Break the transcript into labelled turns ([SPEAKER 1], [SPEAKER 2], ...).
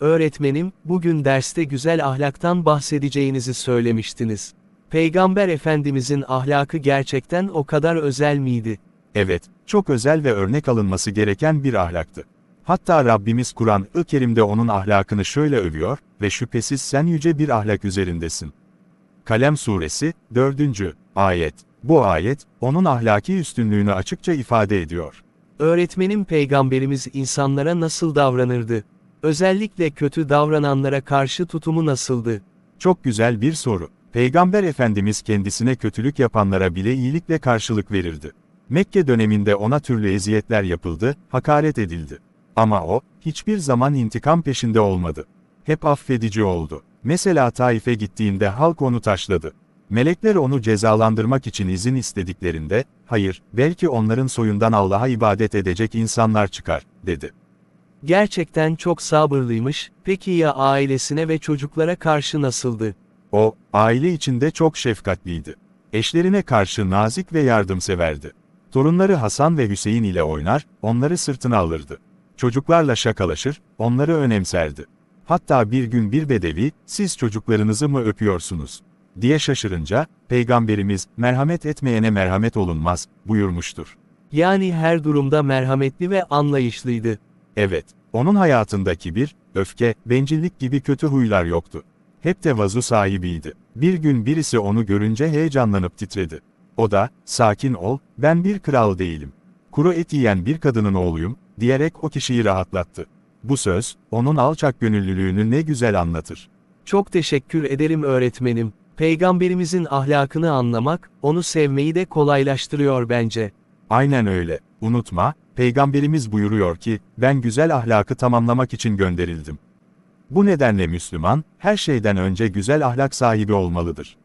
[SPEAKER 1] Öğretmenim, bugün derste güzel ahlaktan bahsedeceğinizi söylemiştiniz. Peygamber Efendimizin ahlakı gerçekten o kadar özel miydi?
[SPEAKER 2] Evet, çok özel ve örnek alınması gereken bir ahlaktı. Hatta Rabbimiz Kur'an-ı Kerim'de onun ahlakını şöyle övüyor ve şüphesiz sen yüce bir ahlak üzerindesin. Kalem Suresi, 4. ayet. Bu ayet, onun ahlaki üstünlüğünü açıkça ifade ediyor.
[SPEAKER 1] Öğretmenim peygamberimiz insanlara nasıl davranırdı? Özellikle kötü davrananlara karşı tutumu nasıldı?
[SPEAKER 2] Çok güzel bir soru. Peygamber Efendimiz kendisine kötülük yapanlara bile iyilikle karşılık verirdi. Mekke döneminde ona türlü eziyetler yapıldı, hakaret edildi. Ama o, hiçbir zaman intikam peşinde olmadı. Hep affedici oldu. Mesela Taif'e gittiğinde halk onu taşladı. Melekler onu cezalandırmak için izin istediklerinde, hayır, belki onların soyundan Allah'a ibadet edecek insanlar çıkar, dedi.
[SPEAKER 1] Gerçekten çok sabırlıymış, peki ya ailesine ve çocuklara karşı nasıldı?
[SPEAKER 2] O, aile içinde çok şefkatliydi. Eşlerine karşı nazik ve yardımseverdi. Torunları Hasan ve Hüseyin ile oynar, onları sırtına alırdı. Çocuklarla şakalaşır, onları önemserdi. Hatta bir gün bir bedevi, siz çocuklarınızı mı öpüyorsunuz? diye şaşırınca, Peygamberimiz, merhamet etmeyene merhamet olunmaz, buyurmuştur.
[SPEAKER 1] Yani her durumda merhametli ve anlayışlıydı.
[SPEAKER 2] Evet, onun hayatında kibir, öfke, bencillik gibi kötü huylar yoktu. Hep tevazu sahibiydi. Bir gün birisi onu görünce heyecanlanıp titredi. O da, sakin ol, ben bir kral değilim. Kuru et yiyen bir kadının oğluyum, diyerek o kişiyi rahatlattı. Bu söz, onun alçak gönüllülüğünü ne güzel anlatır.
[SPEAKER 1] Çok teşekkür ederim öğretmenim. Peygamberimizin ahlakını anlamak, onu sevmeyi de kolaylaştırıyor bence.
[SPEAKER 2] Aynen öyle. Unutma, Peygamberimiz buyuruyor ki, ben güzel ahlakı tamamlamak için gönderildim. Bu nedenle Müslüman, her şeyden önce güzel ahlak sahibi olmalıdır.